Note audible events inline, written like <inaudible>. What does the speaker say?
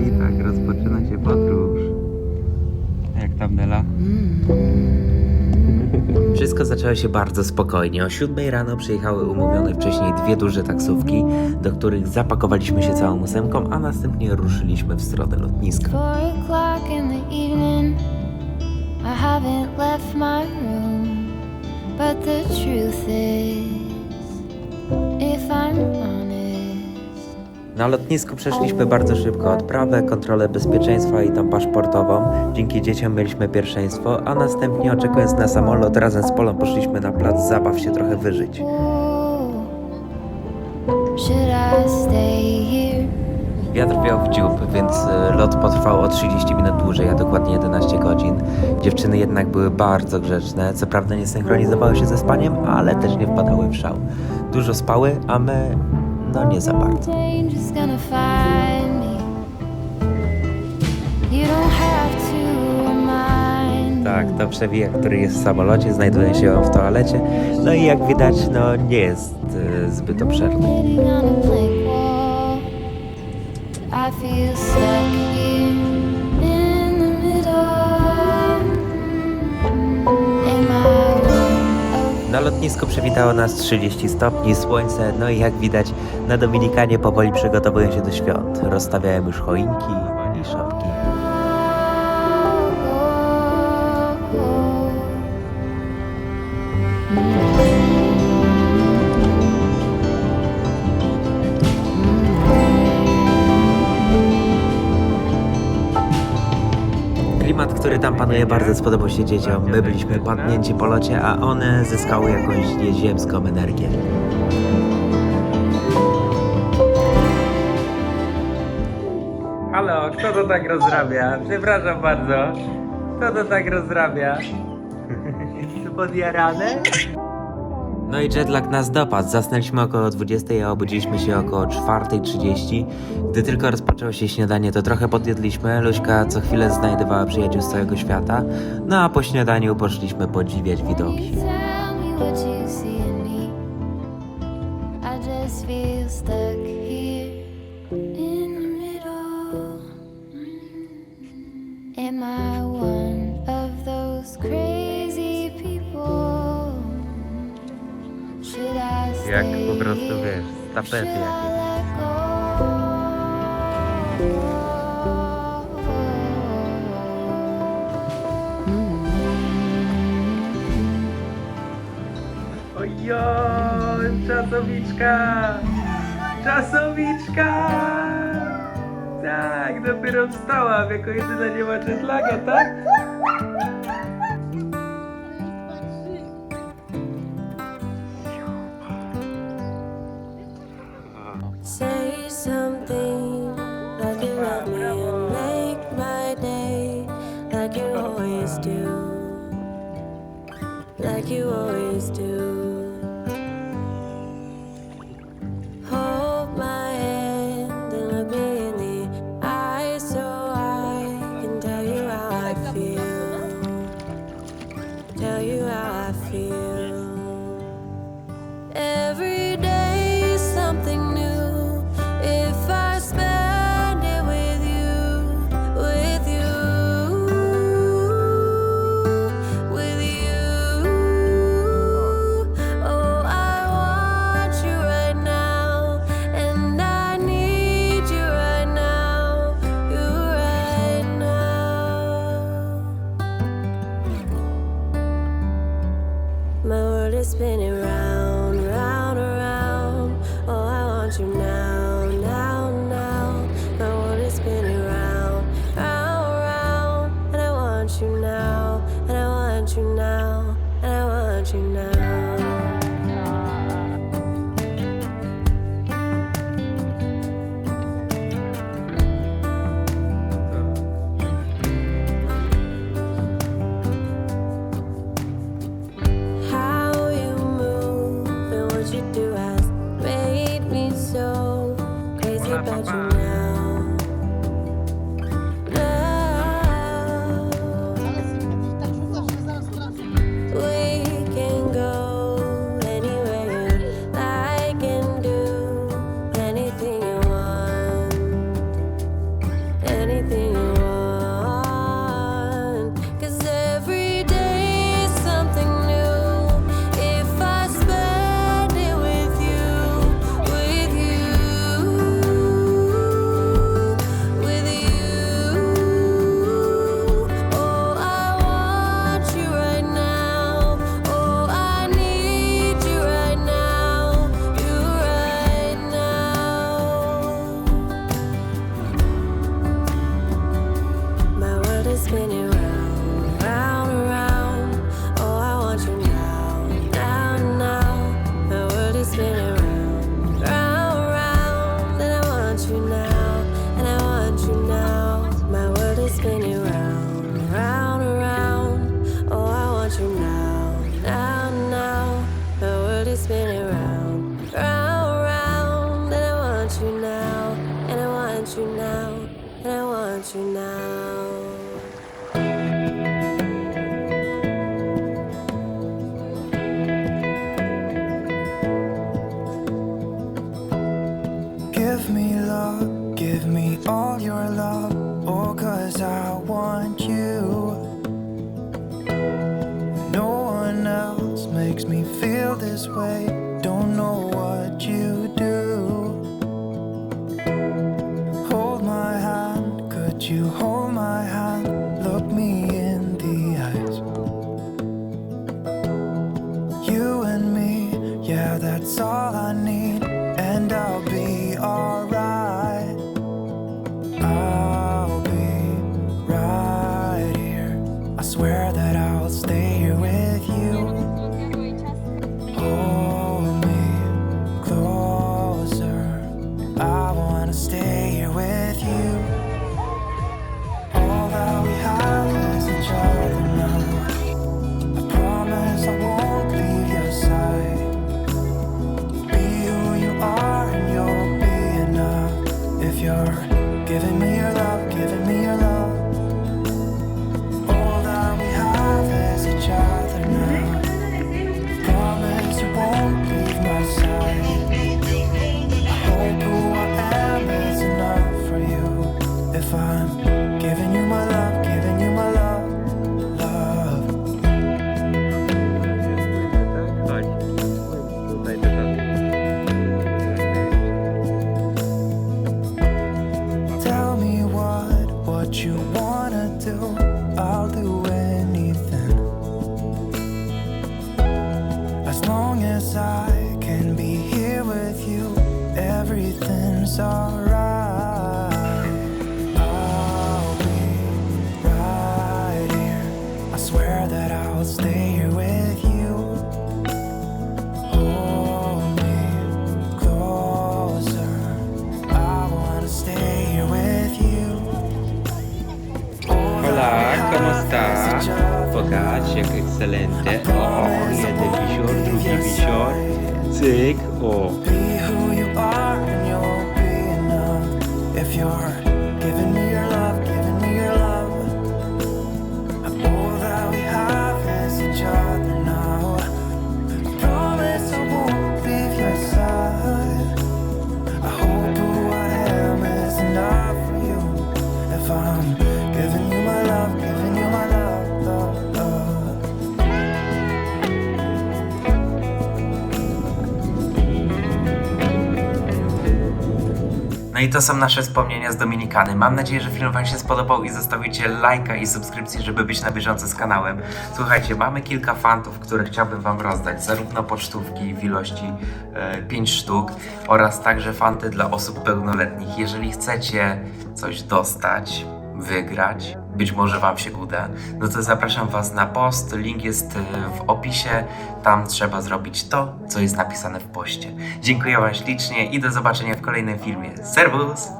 i tak rozpoczyna się podróż. Jak tam Nela? <laughs> Wszystko zaczęło się bardzo spokojnie. O 7 rano przyjechały umówione wcześniej dwie duże taksówki, do których zapakowaliśmy się całą ósemką, a następnie ruszyliśmy w stronę lotniska. But the truth is, Na lotnisku przeszliśmy bardzo szybko odprawę, kontrolę bezpieczeństwa i tą paszportową. Dzięki dzieciom mieliśmy pierwszeństwo, a następnie oczekując na samolot razem z Polą poszliśmy na plac zabaw się trochę wyżyć. Wiatr wiał w dziób, więc y, lot potrwał o 30 minut dłużej, a dokładnie 11 godzin. Dziewczyny jednak były bardzo grzeczne, co prawda nie synchronizowały się ze spaniem, ale też nie wpadały w szał. Dużo spały, a my no nie za bardzo. Gonna find me. You don't have to remind me. Tak, to przewijak, który jest w samolocie, znajduje się w toalecie. No i jak widać, no nie jest y, zbyt obszerny. Sitting on a blank wall. I feel stuck here Na lotnisku przywitało nas 30 stopni, słońce, no i jak widać, na Dominikanie powoli przygotowują się do świąt. Rozstawiają już choinki i szopki. Klimat, który tam panuje, bardzo spodobał się dzieciom. My byliśmy padnięci po locie, a one zyskały jakąś nieziemską energię. Halo, kto to tak rozrabia? Przepraszam bardzo. Kto to tak rozrabia? <laughs> Podjarane? No i jetlag nas dopadł. Zasnęliśmy około 20, a obudziliśmy się około 4.30. Gdy tylko rozpoczęło się śniadanie, to trochę podjedliśmy. Luśka co chwilę znajdowała przyjaciół z całego świata. No a po śniadaniu poszliśmy podziwiać widoki. I just feel stuck wiesz, tapety Should I jak. let go? Ojoj, czasowiczka! Czasowiczka! Tak, dopiero wstałam, jako jedyna nie ma jetlaga, tak? Like you always do. Hold my hand and look me in the so I can tell you how I feel. Tell you how I feel. Want you now. Give me love, give me all your love. Oh, cause I want you. No one else makes me feel this way. That's all I need, giving me your what, you wanna do. I'll do anything. As long as I can be here with you, everything's alright. I'll be right here. I swear that I'll stay here with you. Pokaż, jak ekscelente. O, jeden wisior, drugi wisior. Cyk, o. Be who you are and you'll be enough. If you're No i to są nasze wspomnienia z Dominikany. Mam nadzieję, że film Wam się spodobał i zostawicie lajka i subskrypcję, żeby być na bieżąco z kanałem. Słuchajcie, mamy kilka fantów, które chciałbym Wam rozdać, zarówno pocztówki w ilości e, 5 sztuk oraz także fanty dla osób pełnoletnich. Jeżeli chcecie coś dostać, wygrać, być może Wam się uda, no to zapraszam Was na post. Link jest e, w opisie. Tam trzeba zrobić to, co jest napisane w poście. Dziękuję Wam ślicznie i do zobaczenia w kolejnym filmie. Serwus!